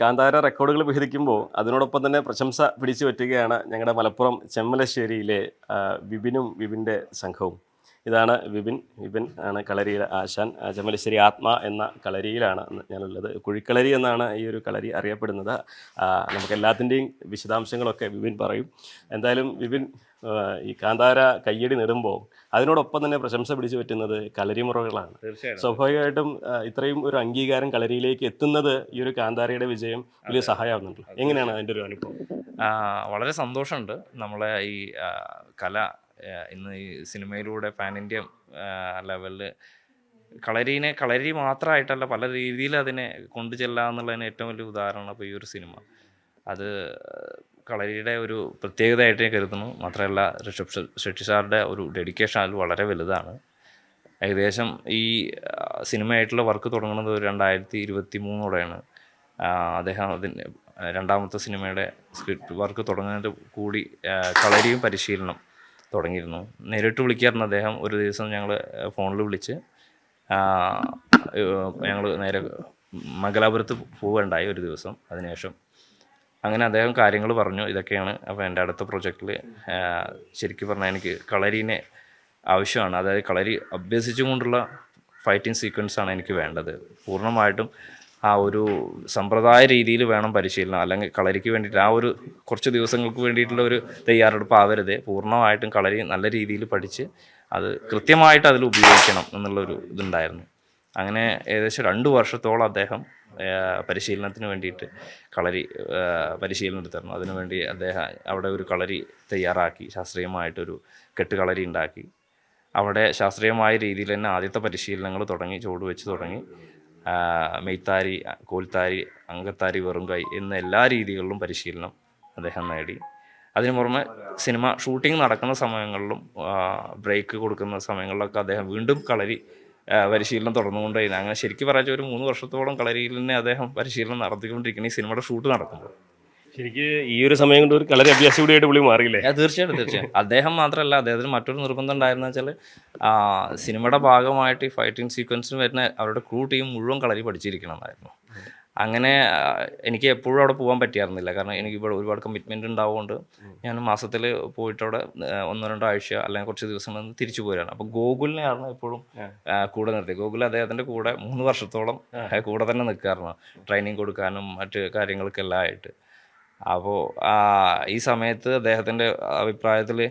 കാന്താര റെക്കോർഡുകൾ വിഹരിക്കുമ്പോൾ അതിനോടൊപ്പം തന്നെ പ്രശംസ പിടിച്ചു പറ്റുകയാണ് ഞങ്ങളുടെ മലപ്പുറം ചെമ്മലശ്ശേരിയിലെ വിപിനും വിപിന്റെ സംഘവും. ഇതാണ് വിപിൻ. വിപിൻ ആണ് കളരിയിലെ ആശാൻ. ചെമ്മലശ്ശേരി ആത്മ എന്ന കളരിയിലാണ് ഞാനുള്ളത്. കുഴിക്കളരി എന്നാണ് ഈ ഒരു കളരി അറിയപ്പെടുന്നത്. നമുക്ക് എല്ലാത്തിന്റെയും വിശദാംശങ്ങളൊക്കെ വിപിൻ പറയും. എന്തായാലും വിപിൻ ഈ കാന്താര കയ്യടി നേടുമ്പോൾ അതിനോടൊപ്പം തന്നെ പ്രശംസ പിടിച്ചു പറ്റുന്നത് കളരിമുറകളാണ്. സ്വാഭാവികമായിട്ടും ഇത്രയും ഒരു അംഗീകാരം കളരിയിലേക്ക് എത്തുന്നത് ഈ ഒരു കാന്താരയുടെ വിജയം വലിയ സഹായമാകുന്നുണ്ട് എങ്ങനെയാണ് അതിന്റെ ഒരു അനുഭവം? വളരെ സന്തോഷമുണ്ട് നമ്മളെ ഈ കല ഇന്ന് ഈ സിനിമയിലൂടെ പാൻ ഇന്ത്യ ലെവലിൽ കളരീനെ കളരി മാത്രമായിട്ടല്ല പല രീതിയിൽ അതിനെ കൊണ്ടു ചെല്ലാന്നുള്ളതിന് ഏറ്റവും വലിയ ഉദാഹരണമാണ് ഇപ്പോൾ ഈ ഒരു സിനിമ. അത് കളരിയുടെ ഒരു പ്രത്യേകതയായിട്ട് ഞാൻ കരുതുന്നു. മാത്രമല്ല ഋഷഭ് ഷെട്ടി സാറിന്റെ ഒരു ഡെഡിക്കേഷൻ അതിൽ വളരെ വലുതാണ്. ഏകദേശം ഈ സിനിമയായിട്ടുള്ള വർക്ക് തുടങ്ങുന്നത് ഒരു രണ്ടായിരത്തി ഇരുപത്തി മൂന്നോടെയാണ് അദ്ദേഹം അതിന് രണ്ടാമത്തെ സിനിമയുടെ സ്ക്രിപ്റ്റ് വർക്ക് തുടങ്ങുന്നതിന്റെ കൂടി കളരിയും പരിശീലനം തുടങ്ങിയിരുന്നു. നേരിട്ട് വിളിക്കാറുണ്ട് അദ്ദേഹം. ഒരു ദിവസം ഞങ്ങൾ ഫോണിൽ വിളിച്ച് ഞങ്ങൾ നേരെ മംഗലാപുരത്ത് പോവുകയുണ്ടായി ഒരു ദിവസം അതിനുശേഷം. അങ്ങനെ അദ്ദേഹം കാര്യങ്ങൾ പറഞ്ഞു. ഇതൊക്കെയാണ് അപ്പോൾ എന്റെ അടുത്ത പ്രൊജക്റ്റിൽ ശരിക്കും പറഞ്ഞാൽ എനിക്ക് കളരീനെ ആവശ്യമാണ്. അതായത് കളരി അഭ്യസിച്ചുകൊണ്ടുള്ള ഫൈറ്റിംഗ് സീക്വൻസാണ് എനിക്ക് വേണ്ടത്. പൂർണമായിട്ടും ആ ഒരു സമ്പ്രദായ രീതിയിൽ വേണം പരിശീലനം അല്ലെങ്കിൽ കളരിക്ക് വേണ്ടിയിട്ട് ആ ഒരു കുറച്ച് ദിവസങ്ങൾക്ക് വേണ്ടിയിട്ടുള്ള ഒരു തയ്യാറെടുപ്പ് ആവരുത് പൂർണമായിട്ടും കളരി നല്ല രീതിയിൽ പഠിച്ച് അത് കൃത്യമായിട്ട് അതിൽ ഉപയോഗിക്കണം എന്നുള്ളൊരു ഇതുണ്ടായിരുന്നു. അങ്ങനെ ഏകദേശം രണ്ട് വർഷത്തോളം അദ്ദേഹം പരിശീലനത്തിന് വേണ്ടിയിട്ട് കളരി പരിശീലനം എടുത്തിരുന്നു. അതിനുവേണ്ടി അദ്ദേഹം അവിടെ ഒരു കളരി തയ്യാറാക്കി ശാസ്ത്രീയമായിട്ടൊരു കെട്ട് കളരി ഉണ്ടാക്കി. അവിടെ ശാസ്ത്രീയമായ രീതിയിൽ തന്നെ ആദ്യത്തെ പരിശീലനങ്ങൾ തുടങ്ങി ചുവട് വെച്ച് തുടങ്ങി. മെയ്ത്താരി കോൽത്താരി അങ്കത്താരി വെറും കൈ എന്ന എല്ലാ രീതികളിലും പരിശീലനം അദ്ദേഹം നേടി. അതിനു പുറമെ സിനിമ ഷൂട്ടിംഗ് നടക്കുന്ന സമയങ്ങളിലും ബ്രേക്ക് കൊടുക്കുന്ന സമയങ്ങളിലൊക്കെ അദ്ദേഹം വീണ്ടും കളരി പരിശീലനം തുടർന്നുകൊണ്ടേയിരുന്നു അങ്ങനെ ശരിക്കും പറഞ്ഞാൽ ഒരു മൂന്ന് വർഷത്തോളം കളരിയിൽ തന്നെ അദ്ദേഹം പരിശീലനം നടത്തിക്കൊണ്ടിരിക്കുന്ന ഈ സിനിമയുടെ ഷൂട്ട് നടക്കുമ്പോൾ. ശരിക്ക് ഈ ഒരു സമയം കൊണ്ട് ഒരു കളരി അഭ്യാസി കൂടിയായിട്ട് പുള്ളി മാറിയില്ലേ? തീർച്ചയായിട്ടും തീർച്ചയായും അദ്ദേഹം മാത്രമല്ല അദ്ദേഹത്തിന് മറ്റൊരു നിർബന്ധം ഉണ്ടായിരുന്ന വെച്ചാൽ സിനിമയുടെ ഭാഗമായിട്ട് ഈ ഫൈറ്റിംഗ് സീക്വൻസിന് വരുന്ന അവരുടെ ക്രൂ ടീം മുഴുവൻ കളരി പഠിച്ചിരിക്കണം എന്നായിരുന്നു അങ്ങനെ എനിക്ക് എപ്പോഴും അവിടെ പോകാൻ പറ്റിയായിരുന്നില്ല. കാരണം എനിക്ക് ഇവിടെ ഒരുപാട് കമ്മിറ്റ്മെന്റ് ഉണ്ടാവുകൊണ്ട് ഞാൻ മാസത്തിൽ പോയിട്ട് അവിടെ ഒന്നോ രണ്ടോ ആഴ്ച അല്ലെങ്കിൽ കുറച്ച് ദിവസങ്ങളിൽ നിന്ന് തിരിച്ചു പോരാണ് അപ്പോൾ ഗോകുലിനെയായിരുന്നു എപ്പോഴും കൂടെ നിർത്തി ഗോകുൽ അദ്ദേഹത്തിന്റെ കൂടെ മൂന്ന് വർഷത്തോളം കൂടെ തന്നെ നിൽക്കാറുണ്ട്. ട്രെയിനിങ് കൊടുക്കാനും മറ്റ് കാര്യങ്ങൾക്കെല്ലാം ആയിട്ട്. അപ്പോൾ ഈ സമയത്ത് അദ്ദേഹത്തിന്റെ അഭിപ്രായത്തിൽ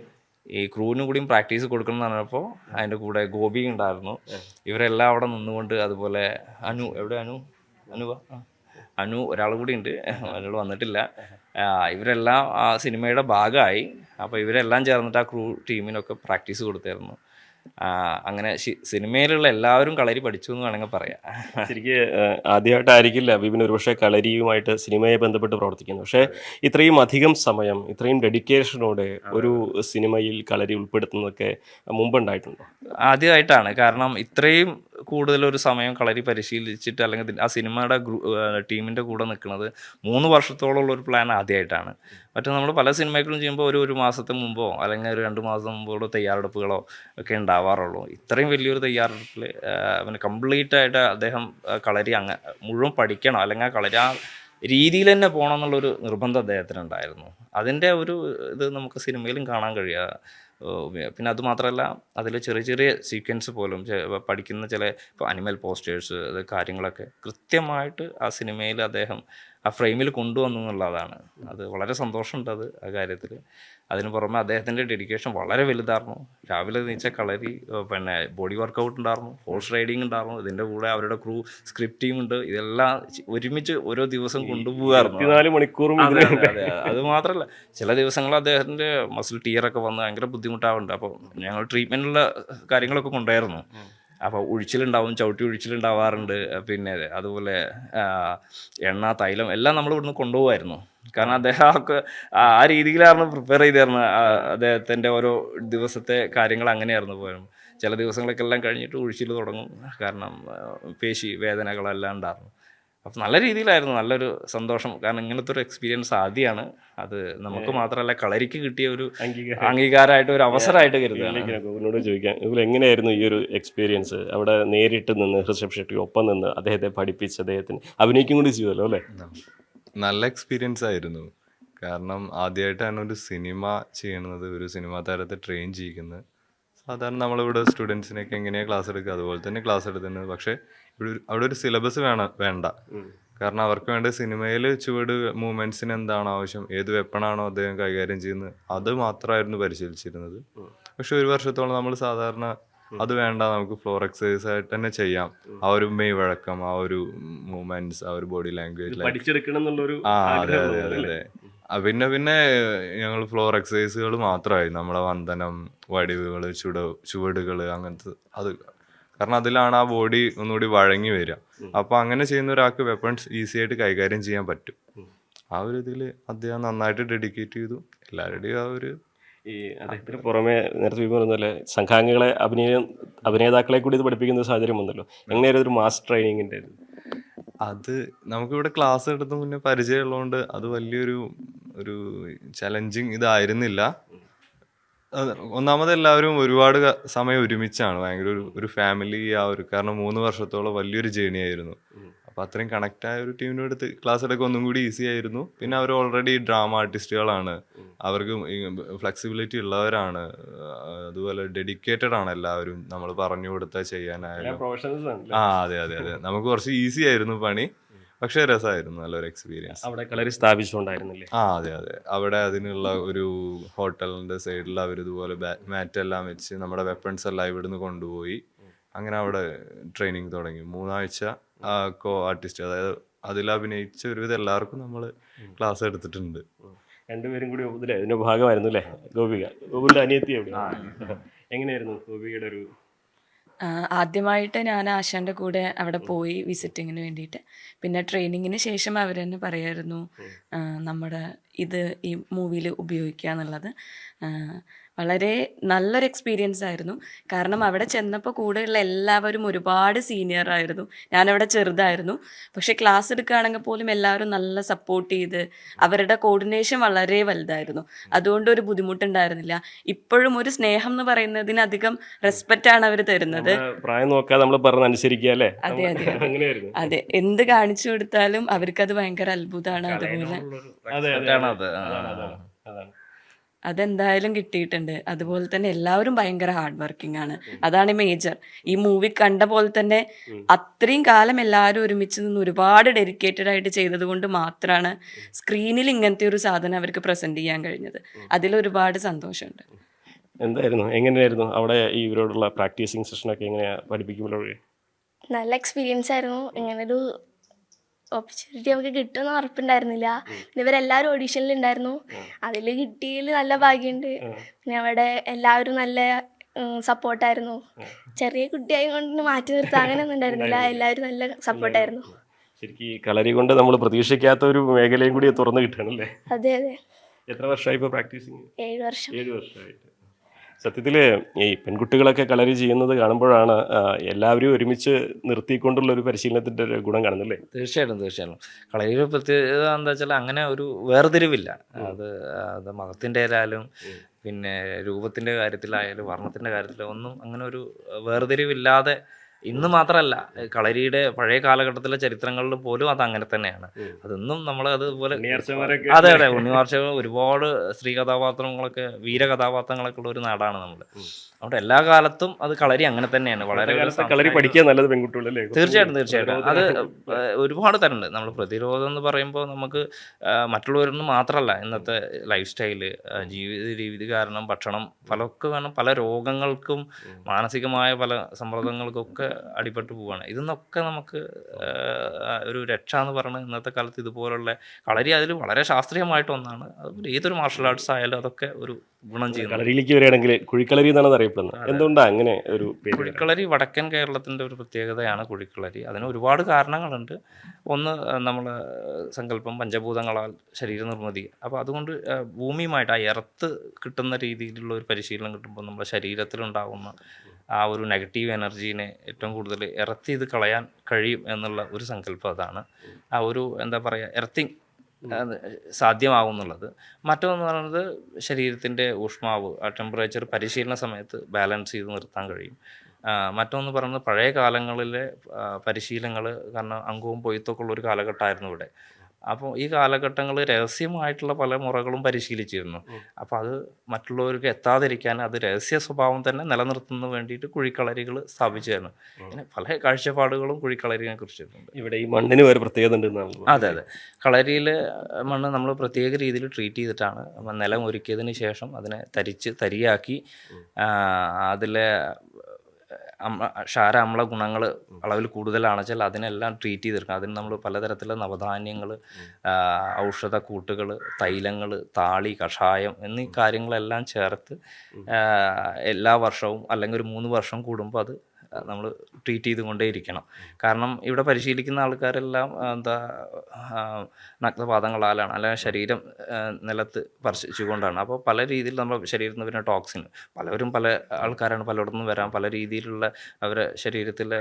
ഈ ക്രൂവിനും കൂടിയും പ്രാക്ടീസ് കൊടുക്കണം എന്ന് പറഞ്ഞപ്പോൾ അതിന്റെ കൂടെ ഗോപി ഉണ്ടായിരുന്നു. ഇവരെല്ലാം അവിടെ നിന്നുകൊണ്ട് അതുപോലെ അനു എവിടെ അനു? അനു വാ. ആ. അനു ഒരാൾ കൂടി ഉണ്ട്. ഒരാൾ വന്നിട്ടില്ല. ഇവരെല്ലാം ആ സിനിമയുടെ ഭാഗമായി. അപ്പോൾ ഇവരെല്ലാം ചേർന്നിട്ട് ആ ക്രൂ ടീമിനൊക്കെ പ്രാക്ടീസ് കൊടുത്തായിരുന്നു. അങ്ങനെ സിനിമയിലുള്ള എല്ലാവരും കളരി പഠിച്ചു എന്ന് വേണമെങ്കിൽ പറയാം. ശരിക്ക് ആദ്യമായിട്ടായിരിക്കില്ല ബിബിൻ ഒരുപക്ഷെ കളരിയുമായിട്ട് സിനിമയെ ബന്ധപ്പെട്ട് പ്രവർത്തിക്കുന്നു പക്ഷേ ഇത്രയും അധികം സമയം ഇത്രയും ഡെഡിക്കേഷനോടെ ഒരു സിനിമയിൽ കളരി ഉൾപ്പെടുത്തുന്നതൊക്കെ മുമ്പുണ്ടായിട്ടുണ്ടോ? ആദ്യമായിട്ടാണ്. കാരണം ഇത്രയും കൂടുതൽ ഒരു സമയം കളരി പരിശീലിച്ചിട്ട് അല്ലെങ്കിൽ ആ സിനിമയുടെ ടീമിന്റെ കൂടെ നിൽക്കുന്നത് മൂന്ന് വർഷത്തോളമുള്ള ഒരു പ്ലാൻ ആദ്യമായിട്ടാണ് മറ്റേ നമ്മൾ പല സിനിമകളും ചെയ്യുമ്പോൾ ഒരു ഒരു മാസത്തെ മുമ്പോ അല്ലെങ്കിൽ ഒരു രണ്ട് മാസം മുമ്പോളോ തയ്യാറെടുപ്പുകളോ ഒക്കെ ഉണ്ടാവാറുള്ളൂ. ഇത്രയും വലിയൊരു തയ്യാറെടുപ്പിൽ പിന്നെ കംപ്ലീറ്റ് ആയിട്ട് അദ്ദേഹം കളരി അങ്ങ് മുഴുവൻ പഠിക്കണം അല്ലെങ്കിൽ ആ കളരി ആ രീതിയിൽ തന്നെ പോകണം എന്നുള്ളൊരു നിർബന്ധം അദ്ദേഹത്തിനുണ്ടായിരുന്നു. അതിന്റെ ഒരു ഇത് നമുക്ക് സിനിമയിലും കാണാൻ കഴിയുക പിന്നെ അത് മാത്രമല്ല അതിൽ ചെറിയ ചെറിയ സീക്വൻസ് പോലും പഠിക്കുന്ന ചില ഇപ്പോൾ അനിമൽ പോസ്റ്റേഴ്സ് അത് കാര്യങ്ങളൊക്കെ കൃത്യമായിട്ട് ആ സിനിമയിൽ അദ്ദേഹം ആ ഫ്രെയിമിൽ കൊണ്ടുവന്നു എന്നുള്ളതാണ്. അത് വളരെ സന്തോഷമുണ്ട് അത് ആ കാര്യത്തിൽ അതിന് പുറമെ അദ്ദേഹത്തിന്റെ ഡെഡിക്കേഷൻ വളരെ വലുതായിരുന്നു. രാവിലെ നീച്ച കളരി പിന്നെ ബോഡി വർക്കൗട്ട് ഉണ്ടായിരുന്നു ഹോഴ്സ് റൈഡിങ് ഉണ്ടായിരുന്നു ഇതിന്റെ കൂടെ അവരുടെ ക്രൂ സ്ക്രിപ്റ്റ് ടീം ഉണ്ട് ഇതെല്ലാം ഒരുമിച്ച് ഓരോ ദിവസം കൊണ്ടുപോകാറുണ്ട് മണിക്കൂറും. അത് മാത്രമല്ല ചില ദിവസങ്ങൾ അദ്ദേഹത്തിന്റെ മസിൽ ടീയറൊക്കെ വന്ന് ഭയങ്കര ബുദ്ധിമുട്ടാവുന്നുണ്ട്. അപ്പോൾ ഞങ്ങൾ ട്രീറ്റ്മെന്റുള്ള കാര്യങ്ങളൊക്കെ കൊണ്ടായിരുന്നു അപ്പോൾ ഒഴിച്ചിലുണ്ടാവും ചവിട്ടി ഒഴിച്ചിലുണ്ടാവാറുണ്ട് പിന്നെ അതുപോലെ എണ്ണ തൈലം എല്ലാം നമ്മൾ ഇവിടുന്ന് കൊണ്ടുപോകായിരുന്നു കാരണം അദ്ദേഹം ആ രീതിയിലായിരുന്നു പ്രിപ്പയർ ചെയ്തിരുന്നത്. അദ്ദേഹത്തിന്റെ ഓരോ ദിവസത്തെ കാര്യങ്ങൾ അങ്ങനെയായിരുന്നു പോലും ചില ദിവസങ്ങളൊക്കെ എല്ലാം കഴിഞ്ഞിട്ട് ഒഴിച്ചിൽ തുടങ്ങും. കാരണം പേശി വേദനകളെല്ലാം ഉണ്ടായിരുന്നു. അപ്പം നല്ല രീതിയിലായിരുന്നു നല്ലൊരു സന്തോഷം. കാരണം ഇങ്ങനത്തെ ഒരു എക്സ്പീരിയൻസ് ആദ്യമാണ് അത് നമുക്ക് മാത്രമല്ല കളരിക്ക് കിട്ടിയ ഒരു അംഗീകാരം. അംഗീകാരമായിട്ട് ഒരു അവസരമായിട്ട് കരുതുകയാണ്. ഗോകുലിനോട് ചോദിക്കാം. ഗോകുൽ എങ്ങനെയായിരുന്നു ഈ ഒരു എക്സ്പീരിയൻസ് അവിടെ നേരിട്ട് നിന്ന് ഋഷഭ് ഷെട്ടി ഒപ്പം നിന്ന് അദ്ദേഹത്തെ പഠിപ്പിച്ച് അദ്ദേഹത്തിന് അഭിനയിക്കും കൂടി ചെയ്തല്ലോ അല്ലേ? നല്ല എക്സ്പീരിയൻസ് ആയിരുന്നു. കാരണം ആദ്യമായിട്ടാണ് ഒരു സിനിമ ചെയ്യുന്നത് ഒരു സിനിമാ താരത്തെ ട്രെയിൻ ചെയ്യിക്കുന്നത്. സാധാരണ നമ്മളിവിടെ സ്റ്റുഡൻസിനൊക്കെ എങ്ങനെയാണ് ക്ലാസ് എടുക്കുക? അതുപോലെ തന്നെ ക്ലാസ് എടുക്കുന്നത്. പക്ഷെ ഇവിടെ അവിടെ ഒരു സിലബസ് വേണം വേണ്ട. കാരണം അവർക്ക് വേണ്ട സിനിമയിൽ ചുവട് മൂവ്മെന്റ്സിന് എന്താണ് ആവശ്യം? ഏത് വെപ്പണാണോ അദ്ദേഹം കൈകാര്യം ചെയ്യുന്നത്? അത് മാത്രമായിരുന്നു പരിശീലിച്ചിരുന്നത്. പക്ഷെ ഒരു വർഷത്തോളം നമ്മൾ സാധാരണ അത് വേണ്ട നമുക്ക് ഫ്ലോർ എക്സസൈസ് ആയിട്ട് തന്നെ ചെയ്യാം. ആ ഒരു മെയ് വഴക്കം ആ ഒരു മൂവ്മെന്റ്സ് ആ ഒരു ബോഡി ലാംഗ്വേജ് പഠിച്ചെടുക്കണം എന്നുള്ളൊരു ആ അതെ അതെ അതെ പിന്നെ പിന്നെ ഞങ്ങൾ ഫ്ലോർ എക്സസൈസുകൾ മാത്രമായി. നമ്മളെ വന്ദനം വടിവുകൾ ചുട ചുവടുകൾ അങ്ങനത്തെ അത്. കാരണം അതിലാണ് ആ ബോഡി ഒന്നുകൂടി വഴങ്ങി വരിക. അപ്പൊ അങ്ങനെ ചെയ്യുന്ന ഒരാൾക്ക് വെപ്പൺസ് ഈസി ആയിട്ട് കൈകാര്യം ചെയ്യാൻ പറ്റും. ആ ഒരു ഇതിൽ അദ്ദേഹം നന്നായിട്ട് ഡെഡിക്കേറ്റ് ചെയ്തു. എല്ലാവരുടെയും ആ ഒരു ഈ അദ്ദേഹത്തിന് പുറമെ നേരത്തെ പറഞ്ഞല്ലേ പറഞ്ഞ സംഘാംഗങ്ങളെ അഭിനയ അഭിനേതാക്കളെ കൂടി ഇത് പഠിപ്പിക്കുന്ന സാഹചര്യം വന്നല്ലോ. എങ്ങനെയായിരുന്നു ഒരു മാസ് ട്രെയിനിങ്ങിന്റെ അത് നമുക്കിവിടെ ക്ലാസ് എടുത്ത മുന്നേ പരിചയമുള്ളതുകൊണ്ട് അത് വലിയൊരു ഒരു ചലഞ്ചിങ് ഇതായിരുന്നില്ല. ഒന്നാമത് എല്ലാവരും ഒരുപാട് സമയം ഒരുമിച്ചാണ്. ഭയങ്കര ഒരു ഒരു ഫാമിലി ആ ഒരു കാരണം മൂന്ന് വർഷത്തോളം വലിയൊരു ജേണി ആയിരുന്നു. അപ്പൊ അത്രയും കണക്ട് ആയ ഒരു ടീമിന്റെ അടുത്ത് ക്ലാസ് എടുക്കുക ഒന്നും കൂടി ഈസി ആയിരുന്നു. പിന്നെ അവർ ഓൾറെഡി ഡ്രാമ ആർട്ടിസ്റ്റുകളാണ് അവർക്ക് ഫ്ലെക്സിബിലിറ്റി ഉള്ളവരാണ്. അതുപോലെ ഡെഡിക്കേറ്റഡ് ആണ് എല്ലാവരും നമ്മൾ പറഞ്ഞു കൊടുത്താൽ ചെയ്യാനായാലും. ആ അതെ അതെ അതെ. നമുക്ക് കുറച്ച് ഈസി ആയിരുന്നു പണി. പക്ഷേ രസമായിരുന്നു നല്ലൊരു എക്സ്പീരിയൻസ് അവിടെ കളരി സ്ഥാപിച്ചുകൊണ്ടായിരുന്നില്ലേ? ആ അതെ അതെ. അവിടെ അതിനുള്ള ഒരു ഹോട്ടലിന്റെ സൈഡിൽ അവർ ഇതുപോലെ മാറ്റ് എല്ലാം വെച്ച് നമ്മുടെ വെപ്പൺസ് എല്ലാം ഇവിടുന്ന് കൊണ്ടുപോയി. അങ്ങനെ അവിടെ ട്രെയിനിങ് തുടങ്ങി. മൂന്നാഴ്ച കോ ആർട്ടിസ്റ്റ് അതായത് അതിൽ അഭിനയിച്ച ഒരുവിധം എല്ലാവർക്കും നമ്മൾ ക്ലാസ് എടുത്തിട്ടുണ്ട്. രണ്ടുപേരും കൂടി ഇതിലെ ഇതിന്റെ ഭാഗമായിരുന്നു അല്ലേ? ഗോപിക. ഗോപിയുടെ അനിയത്തി എങ്ങനെയായിരുന്നു ഗോപികയുടെ ഒരു ആദ്യമായിട്ട് ഞാൻ ആശാന്റെ കൂടെ അവിടെ പോയി വിസിറ്റിങ്ങിന് വേണ്ടിയിട്ട്. പിന്നെ ട്രെയിനിങ്ങിന് ശേഷം അവർ തന്നെ പറയായിരുന്നു നമ്മുടെ ഇത് ഈ മൂവിയിൽ ഉപയോഗിക്കുക എന്നുള്ളത്. വളരെ നല്ലൊരു എക്സ്പീരിയൻസ് ആയിരുന്നു. കാരണം അവിടെ ചെന്നപ്പോൾ കൂടെയുള്ള എല്ലാവരും ഒരുപാട് സീനിയർ ആയിരുന്നു. ഞാനവിടെ ചെറുതായിരുന്നു. പക്ഷെ ക്ലാസ് എടുക്കുകയാണെങ്കിൽ പോലും എല്ലാവരും നല്ല സപ്പോർട്ട് ചെയ്ത് അവരുടെ കോർഡിനേഷൻ വളരെ വലുതായിരുന്നു. അതുകൊണ്ട് ഒരു ബുദ്ധിമുട്ടുണ്ടായിരുന്നില്ല. ഇപ്പോഴും ഒരു സ്നേഹം എന്ന് പറയുന്നതിനധികം റെസ്പെക്റ്റ് ആണ് അവർ തരുന്നത്. പ്രായം നോക്കാതെ നമ്മൾ പറഞ്ഞ് അനുസരിക്കുക അല്ലേ? അതെ, അതെ, അതെ. അതെ. എന്ത് കാണിച്ചു കൊടുത്താലും അവർക്കത് ഭയങ്കര അത്ഭുതമാണ് അതുപോലെ. അതാണ്. അതെന്തായാലും കിട്ടിയിട്ടുണ്ട്. അതുപോലെ തന്നെ എല്ലാവരും ഭയങ്കര ഹാർഡ് വർക്കിംഗ് ആണ്. അതാണ് മേജർ ഈ മൂവി കണ്ട പോലെ തന്നെ അത്രയും കാലം എല്ലാവരും ഒരുമിച്ച് നിന്ന് ഒരുപാട് ഡെഡിക്കേറ്റഡ് ആയിട്ട് ചെയ്തത് കൊണ്ട് മാത്രമാണ് സ്ക്രീനിൽ ഇങ്ങനത്തെ ഒരു സാധനം അവർക്ക് പ്രസന്റ് ചെയ്യാൻ കഴിഞ്ഞത്. അതിൽ ഒരുപാട് സന്തോഷമുണ്ട്. എന്തായിരുന്നു? എങ്ങനെയായിരുന്നു അവിടെ ഈ ഇവരോടുള്ള പ്രാക്ടീസിങ് സെഷനൊക്കെ എങ്ങനെയാ പഠിപ്പിക്കുമ്പോഴേ നല്ല എക്സ്പീരിയൻസ് ആയിരുന്നു. ഇങ്ങനൊരു ഓപ്പർച്യൂണിറ്റി നമുക്ക് കിട്ടുമെന്ന് ഉറപ്പുണ്ടായിരുന്നില്ല. പിന്നെ ഇവരെല്ലാവരും ഓഡീഷനിൽ ഉണ്ടായിരുന്നു. അതിൽ കിട്ടിയതിൽ നല്ല ഭാഗ്യമുണ്ട്. പിന്നെ അവിടെ എല്ലാവരും നല്ല സപ്പോർട്ടായിരുന്നു ചെറിയ കുട്ടിയായി കൊണ്ട് മാറ്റി നിർത്താൻ അങ്ങനെയൊന്നും ഉണ്ടായിരുന്നില്ല. എല്ലാവരും നല്ല സപ്പോർട്ടായിരുന്നു ശരിക്കും ഈ കളരി കൊണ്ട് നമ്മൾ പ്രതീക്ഷിക്കാത്ത ഒരു മേഖലയും കൂടി തുറന്നു കിട്ടണല്ലേ അതെ അതെ. എത്ര വർഷമായി പ്രാക്ടീസിങ് ഏഴ് വർഷം. ഏഴ് വർഷമായിട്ട്. സത്യത്തിൽ ഈ പെൺകുട്ടികളൊക്കെ കളരി ചെയ്യുന്നത് കാണുമ്പോഴാണ് എല്ലാവരും ഒരുമിച്ച് നിർത്തിക്കൊണ്ടുള്ള ഒരു പരിശീലനത്തിന്റെ ഒരു ഗുണം കാണുന്നില്ലേ? തീർച്ചയായിട്ടും തീർച്ചയായിട്ടും. കളരിയുടെ പ്രത്യേകത എന്താ വെച്ചാൽ അങ്ങനെ ഒരു വേർതിരിവില്ല. അത് അത് മതത്തിന്റെ ആയാലും പിന്നെ രൂപത്തിന്റെ കാര്യത്തിലായാലും വർണത്തിന്റെ കാര്യത്തിലും ഒന്നും അങ്ങനെ ഒരു വേർതിരിവില്ലാതെ ഇന്ന് മാത്രമല്ല കളരിയുടെ പഴയ കാലഘട്ടത്തിലെ ചരിത്രങ്ങളിൽ പോലും അത് അങ്ങനെ തന്നെയാണ്. അതൊന്നും നമ്മൾ അതുപോലെ അതെ അതെ. ഉണ്ണിവാർച്ചകൾ ഒരുപാട് സ്ത്രീ കഥാപാത്രങ്ങളൊക്കെ വീര കഥാപാത്രങ്ങളൊക്കെ ഉള്ള ഒരു നാടാണ് നമ്മൾ അതുകൊണ്ട് എല്ലാ കാലത്തും അത് കളരി അങ്ങനെ തന്നെയാണ്. വളരെ കളരി പഠിക്കാൻ നല്ലത് പെൺകുട്ടികളല്ലേ? തീർച്ചയായിട്ടും തീർച്ചയായിട്ടും. അത് ഒരുപാട് തരമുണ്ട്. നമ്മൾ പ്രതിരോധം എന്ന് പറയുമ്പോൾ നമുക്ക് മറ്റുള്ളവരൊന്നും മാത്രമല്ല ഇന്നത്തെ ലൈഫ് സ്റ്റൈൽ ജീവിത രീതി കാരണം ഭക്ഷണം പലർക്ക് കാരണം പല രോഗങ്ങൾക്കും മാനസികമായ പല സമ്മർദ്ദങ്ങൾക്കൊക്കെ അടിപ്പെട്ടു പോവാണ്. ഇതെന്നൊക്കെ നമുക്ക് ഒരു രക്ഷ എന്ന് പറയുന്നത് ഇന്നത്തെ കാലത്ത് ഇതുപോലുള്ള കളരി അതിൽ വളരെ ശാസ്ത്രീയമായിട്ടൊന്നാണ് അതുപോലെ ഏതൊരു മാർഷൽ ആർട്സ് ആയാലും അതൊക്കെ ഒരു ഗുണം ചെയ്യുന്നത്. കളരിയിലേക്ക് വരികയാണെങ്കിൽ കുഴിക്കളരി എന്നാണ് അറിയപ്പെടുന്നത്. എന്തുകൊണ്ടാണ് അങ്ങനെ ഒരു കുഴിക്കളരി വടക്കൻ കേരളത്തിന്റെ ഒരു പ്രത്യേകതയാണ് കുഴിക്കളരി. അതിന് ഒരുപാട് കാരണങ്ങളുണ്ട്. ഒന്ന് നമ്മൾ സങ്കല്പം പഞ്ചഭൂതങ്ങളാൽ ശരീര നിർമ്മിതി. അപ്പോൾ അതുകൊണ്ട് ഭൂമിയുമായിട്ട് ആ എർത്ത് കിട്ടുന്ന രീതിയിലുള്ള ഒരു പരിശീലനം കിട്ടുമ്പോൾ നമ്മുടെ ശരീരത്തിലുണ്ടാകുന്ന ആ ഒരു നെഗറ്റീവ് എനർജീനെ ഏറ്റവും കൂടുതൽ എർത്ത് ചെയ്ത് കളയാൻ കഴിയും എന്നുള്ള ഒരു സങ്കല്പം അതാണ്. ആ ഒരു എന്താ പറയുക എർത്തിങ് സാധ്യമാവും എന്നുള്ളത് മറ്റൊന്ന് പറയുന്നത് ശരീരത്തിന്റെ ഊഷ്മാവ് ആ ടെമ്പറേച്ചർ പരിശീലന സമയത്ത് ബാലൻസ് ചെയ്ത് നിർത്താൻ കഴിയും. മറ്റൊന്ന് പറയുന്നത് പഴയ കാലങ്ങളിലെ പരിശീലനങ്ങൾ കാരണം അംഗവും പൊയ്ത്തൊക്കെ ഉള്ള ഒരു കാലഘട്ടമായിരുന്നു ഇവിടെ. അപ്പോൾ ഈ കാലഘട്ടങ്ങളിൽ രഹസ്യമായിട്ടുള്ള പല മുറകളും പരിശീലിച്ചിരുന്നു. അപ്പോൾ അത് മറ്റുള്ളവർക്ക് എത്താതിരിക്കാൻ അത് രഹസ്യ സ്വഭാവം തന്നെ നിലനിർത്തുന്നതിന് വേണ്ടിയിട്ട് കുഴിക്കളരികൾ സ്ഥാപിച്ചായിരുന്നു പിന്നെ പല കാഴ്ചപ്പാടുകളും കുഴിക്കളരിനെ കുറിച്ചിട്ടുണ്ട്. ഇവിടെ ഈ മണ്ണിന് ഒരു പ്രത്യേകത ഉണ്ടെന്നാണ് അതെ അതെ. കളരിയിൽ മണ്ണ് നമ്മൾ പ്രത്യേക രീതിയിൽ ട്രീറ്റ് ചെയ്തിട്ടാണ് നിലം ഒരുക്കിയതിന് ശേഷം അതിനെ തരിച്ച് തരിയാക്കി അതിലെ ക്ഷാര അമ്ല ഗുണങ്ങൾ അളവിൽ കൂടുതലാണെന്ന് വെച്ചാൽ അതിനെല്ലാം ട്രീറ്റ് ചെയ്തെടുക്കണം. അതിന് നമ്മൾ പലതരത്തിലുള്ള നവധാന്യങ്ങൾ ഔഷധ കൂട്ടുകൾ തൈലങ്ങൾ താളി കഷായം എന്നീ കാര്യങ്ങളെല്ലാം ചേർത്ത് എല്ലാ വർഷവും അല്ലെങ്കിൽ ഒരു മൂന്ന് വർഷം കൂടുമ്പോൾ അത് നമ്മൾ ട്രീറ്റ് ചെയ്തുകൊണ്ടേയിരിക്കണം. കാരണം ഇവിടെ പരിശീലിക്കുന്ന ആൾക്കാരെല്ലാം എന്താ നഗ്നപാദങ്ങളാലാണ്. അല്ലെങ്കിൽ ശരീരം നിലത്ത് സ്പർശിച്ചുകൊണ്ടാണ്. അപ്പോൾ പല രീതിയിൽ നമ്മുടെ ശരീരത്തിൽ നിന്ന് വരുന്ന ടോക്സിൻ പലവരും പല ആൾക്കാരാണ് പലയിടത്തു നിന്ന് വരാം പല രീതിയിലുള്ള അവരെ ശരീരത്തിലെ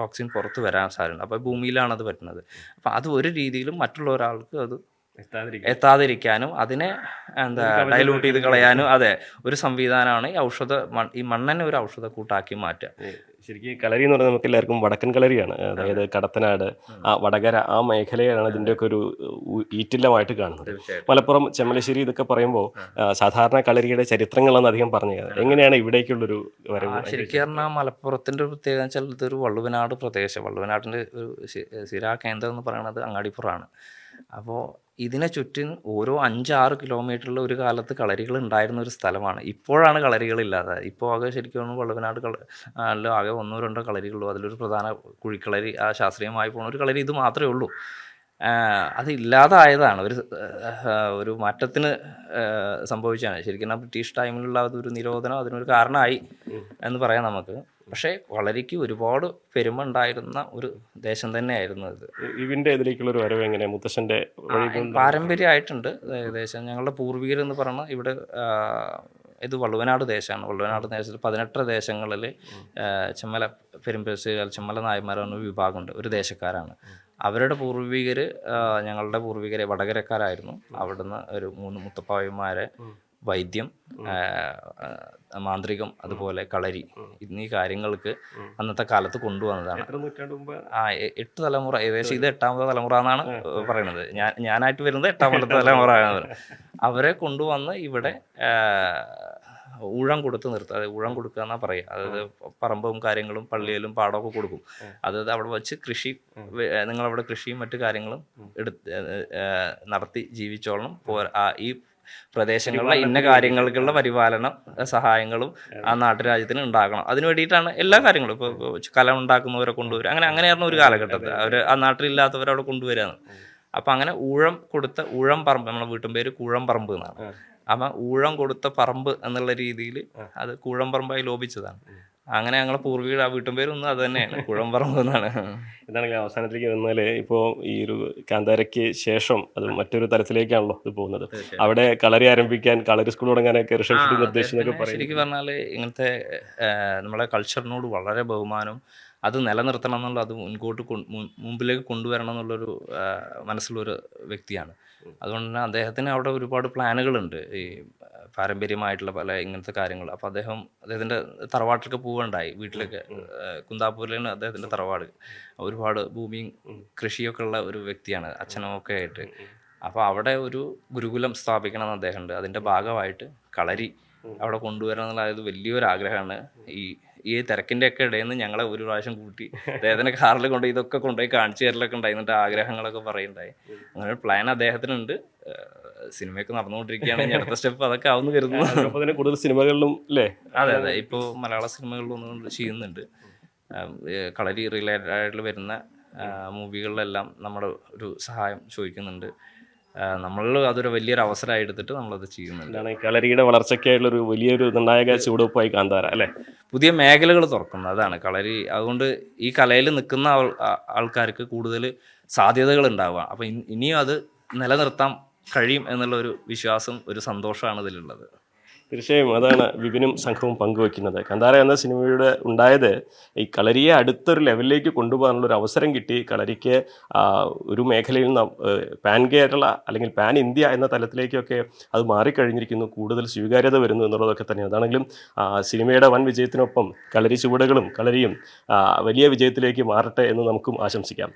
ടോക്സിൻ പുറത്ത് വരാൻ സാധ്യത അപ്പോൾ ഭൂമിയിലാണ് അത് പറ്റുന്നത് അപ്പോൾ അത് ഒരു രീതിയിലും മറ്റുള്ള ഒരാൾക്ക് അത് എത്താതിരിക്കാനും അതിനെ എന്താ ഡൈലൂട്ട് ചെയ്ത് കളയാനും അതെ ഒരു സംവിധാനമാണ് ഈ ഔഷധ ഈ മണ്ണിനെ ഒരു ഔഷധ കൂട്ടാക്കി മാറ്റുക ശരിക്കും കളരി എന്ന് പറഞ്ഞാൽ നമുക്ക് എല്ലാവർക്കും വടക്കൻ കളരിയാണ്. അതായത് കടത്തനാട് ആ വടകര ആ മേഖലയാണ് ഇതിന്റെയൊക്കെ ഒരു ഈറ്റില്ലമായിട്ട് കാണുന്നത്. മലപ്പുറം ചെമ്മലശ്ശേരി ഇതൊക്കെ പറയുമ്പോൾ സാധാരണ കളരിയുടെ ചരിത്രങ്ങളെന്ന് അധികം പറഞ്ഞു എങ്ങനെയാണ് ഇവിടേക്കുള്ളൊരു വരവ്? ശരിക്കും പറഞ്ഞാൽ മലപ്പുറത്തിന്റെ ഒരു പ്രത്യേകത വെച്ചാൽ ഇതൊരു വള്ളുവനാട് പ്രദേശം. വള്ളുവനാടിന്റെ ഒരു ശിരാ കേന്ദ്രം എന്ന് പറയുന്നത് അങ്ങാടിപ്പുറമാണ്. അപ്പോൾ ഇതിനെ ചുറ്റും ഓരോ അഞ്ചാറ് കിലോമീറ്ററിൽ ഒരു കാലത്ത് കളരികൾ ഉണ്ടായിരുന്ന ഒരു സ്ഥലമാണ്. ഇപ്പോഴാണ് കളരികൾ ഇല്ലാതെ. ഇപ്പോൾ ആകെ ശരിക്കും വള്ളുവനാട് കള അല്ലോ ആകെ ഒന്നോ രണ്ടോ കളരികളുള്ളൂ അതിലൊരു പ്രധാന കുഴിക്കളരി ആ ശാസ്ത്രീയമായി പോകുന്ന ഒരു കളരി ഇത് മാത്രമേ ഉള്ളൂ. അതില്ലാതായതാണ് അത് ഇല്ലാതായതാണ്. ഒരു ഒരു മാറ്റത്തിന് സംഭവിച്ചാണ് ശരിക്കും ആ ബ്രിട്ടീഷ് ടൈമിലുള്ള അതൊരു നിരോധനം അതിനൊരു കാരണമായി എന്ന് പറയാം നമുക്ക്. പക്ഷേ വളരിക്ക് ഒരുപാട് പെരുമ ഉണ്ടായിരുന്ന ഒരു ദേശം തന്നെയായിരുന്നു ഇത് ഇവിന്റെ ഇതിലേക്കുള്ള ഒരു വരവ് എങ്ങനെ കൊണ്ട് പാരമ്പര്യമായിട്ടുണ്ട്. ഏകദേശം ഞങ്ങളുടെ പൂർവികർ എന്ന് പറയുന്നത് ഇവിടെ ഇത് വള്ളുവനാട് ദേശമാണ്. വള്ളുവനാട് ദേശത്തിൽ പതിനെട്ടര ദേശങ്ങളിൽ ചെമ്മല പെരുമ്പേശ്ശേരി ചെമ്മല നായന്മാർ എന്ന വിഭാഗമുണ്ട്. ഒരു ദേശക്കാരാണ്. അവരുടെ പൂർവികർ ഞങ്ങളുടെ പൂർവികരെ വടകരക്കാരായിരുന്നു. അവിടുന്ന് ഒരു മൂന്ന് മുത്തപ്പായന്മാരെ വൈദ്യം മാന്ത്രികം അതുപോലെ കളരി എന്നീ കാര്യങ്ങൾക്ക് അന്നത്തെ കാലത്ത് കൊണ്ടുവന്നതാണ്. ആ എട്ട് തലമുറ ഏകദേശം ഇത് എട്ടാമത്തെ തലമുറ എന്നാണ് പറയുന്നത് ഞാൻ ഞാനായിട്ട് വരുന്നത് എട്ടാമത്തെ തലമുറ അവരെ കൊണ്ടുവന്ന് ഇവിടെ ഊഴം കൊടുത്ത് നിർത്തുക. അതായത് ഊഴം കൊടുക്കുക എന്നാ പറയുക. അതായത് പറമ്പും കാര്യങ്ങളും പള്ളിയിലും പാടമൊക്കെ കൊടുക്കും. അതായത് അവിടെ വെച്ച് കൃഷി നിങ്ങൾ നിങ്ങളവിടെ കൃഷിയും മറ്റു കാര്യങ്ങളും എടുത്ത് നടത്തി ജീവിച്ചോളണം. ഈ പ്രദേശങ്ങളിലെ ഇന്ന കാര്യങ്ങൾക്കുള്ള പരിപാലനം സഹായങ്ങളും ആ നാട്ടുരാജ്യത്തിന് ഉണ്ടാക്കണം അതിന് വേണ്ടിയിട്ടാണ് എല്ലാ കാര്യങ്ങളും. ഇപ്പോൾ കല ഉണ്ടാക്കുന്നവരെ കൊണ്ടുവരിക. അങ്ങനെ അങ്ങനെയായിരുന്നു ഒരു കാലഘട്ടത്തിൽ. അവർ ആ നാട്ടിലില്ലാത്തവരവിടെ കൊണ്ടുവരികയാണ്. അപ്പം അങ്ങനെ ഊഴം കൊടുത്ത ഊഴം പറമ്പ് നമ്മുടെ വീട്ടും പേര് കൂഴം പറമ്പ് എന്നാണ്. അപ്പം ഊഴം കൊടുത്ത പറമ്പ് എന്നുള്ള രീതിയിൽ അത് കൂഴം പറമ്പായി ലോപിച്ചതാണ്. അങ്ങനെ ഞങ്ങളെ പൂർവിക ആ വീട്ടും പേരൊന്നും അത് തന്നെയാണ്. കുഴം എന്നാണ് എന്താണെങ്കിലും അവസാനത്തിലേക്ക് വന്നാൽ ഇപ്പോൾ ഈ ഒരു കാന്താരയ്ക്ക് ശേഷം അത് മറ്റൊരു തരത്തിലേക്കാണല്ലോ ഇത് പോകുന്നത്. അവിടെ കളരി ആരംഭിക്കാൻ കളരി സ്കൂൾ തുടങ്ങാനൊക്കെ ഋഷഭ് പറയും ശരിക്കും പറഞ്ഞാൽ ഇങ്ങനത്തെ നമ്മളെ കൾച്ചറിനോട് വളരെ ബഹുമാനവും അത് നിലനിർത്തണം എന്നുള്ള അത് മുൻകോട്ട് മുമ്പിലേക്ക് കൊണ്ടുവരണം എന്നുള്ളൊരു മനസ്സിലൊരു വ്യക്തിയാണ്. അതുകൊണ്ട് തന്നെ അദ്ദേഹത്തിന് അവിടെ ഒരുപാട് പ്ലാനുകളുണ്ട്. ഈ പാരമ്പര്യമായിട്ടുള്ള പല ഇങ്ങനത്തെ കാര്യങ്ങൾ. അപ്പോൾ അദ്ദേഹം അദ്ദേഹത്തിന്റെ തറവാട്ടിലൊക്കെ പോവുകയുണ്ടായി. വീട്ടിലൊക്കെ കുന്താപ്പൂരിലാണ് അദ്ദേഹത്തിന്റെ തറവാട്. ഒരുപാട് ഭൂമിയും കൃഷിയൊക്കെ ഉള്ള ഒരു വ്യക്തിയാണ് അച്ഛനും ഒക്കെ ആയിട്ട്. അപ്പോൾ അവിടെ ഒരു ഗുരുകുലം സ്ഥാപിക്കണം എന്ന് അദ്ദേഹമുണ്ട്. അതിന്റെ ഭാഗമായിട്ട് കളരി അവിടെ കൊണ്ടുവരണം എന്നുള്ള അത് വലിയൊരു ആഗ്രഹമാണ് ഈ ഈ തിരക്കിന്റെ ഒക്കെ ഇടയിൽ നിന്ന് ഞങ്ങളെ ഒരു പ്രാവശ്യം കൂട്ടി അദ്ദേഹത്തിന്റെ കാറിൽ കൊണ്ട് ഇതൊക്കെ കൊണ്ടുപോയി കാണിച്ചു തരലൊക്കെ ഉണ്ടായി എന്നിട്ട് ആഗ്രഹങ്ങളൊക്കെ പറയുണ്ടായി. അങ്ങനെ ഒരു പ്ലാൻ അദ്ദേഹത്തിനുണ്ട്. സിനിമയൊക്കെ നടന്നുകൊണ്ടിരിക്കുകയാണ്. അടുത്ത സ്റ്റെപ്പ് അതൊക്കെ ആവുന്നു കരുതുന്നു. കൂടുതൽ സിനിമകളിലും അല്ലേ അതെ അതെ. ഇപ്പോൾ മലയാള സിനിമകളിലും ഒന്നും ചെയ്യുന്നുണ്ട്. കളരി റിലേറ്റഡ് ആയിട്ട് വരുന്ന മൂവികളിലെല്ലാം നമ്മുടെ ഒരു സഹായം ചോദിക്കുന്നുണ്ട്. നമ്മൾ അതൊരു വലിയൊരു അവസരമായി എടുത്തിട്ട് നമ്മളത് ചെയ്യുന്നുണ്ട്. കളരിയുടെ വളർച്ചയ്ക്കായിട്ടുള്ള ഒരു വലിയൊരു നിർണായക ചുവടുവെപ്പായി കാന്താര അല്ലേ? പുതിയ മേഖലകൾ തുറക്കുന്നു അതാണ് കളരി. അതുകൊണ്ട് ഈ കലയിൽ നിൽക്കുന്ന ആൾ ആൾക്കാർക്ക് കൂടുതൽ സാധ്യതകൾ ഉണ്ടാവുക. അപ്പം ഇനിയും അത് നിലനിർത്താൻ കഴിയും എന്നുള്ള ഒരു വിശ്വാസം ഒരു സന്തോഷമാണ് ഇതിലുള്ളത്. തീർച്ചയായും അതാണ് വിപിനും സംഘവും പങ്കുവെക്കുന്നത് കന്താര എന്ന സിനിമയുടെ ഉണ്ടായത് ഈ കളരിയെ അടുത്തൊരു ലെവലിലേക്ക് കൊണ്ടുപോകാനുള്ള ഒരു അവസരം കിട്ടി. കളരിക്ക് ഒരു മേഖലയിൽ നിന്ന് പാൻ കേരള അല്ലെങ്കിൽ പാൻ ഇന്ത്യ എന്ന തലത്തിലേക്കൊക്കെ അത് മാറിക്കഴിഞ്ഞിരിക്കുന്നു. കൂടുതൽ സ്വീകാര്യത വരുന്നു എന്നുള്ളതൊക്കെ തന്നെ. അതാണെങ്കിലും സിനിമയുടെ വൻ വിജയത്തിനൊപ്പം കളരി ചുവടുകളും കളരിയും വലിയ വിജയത്തിലേക്ക് മാറട്ടെ എന്ന് നമുക്കും ആശംസിക്കാം.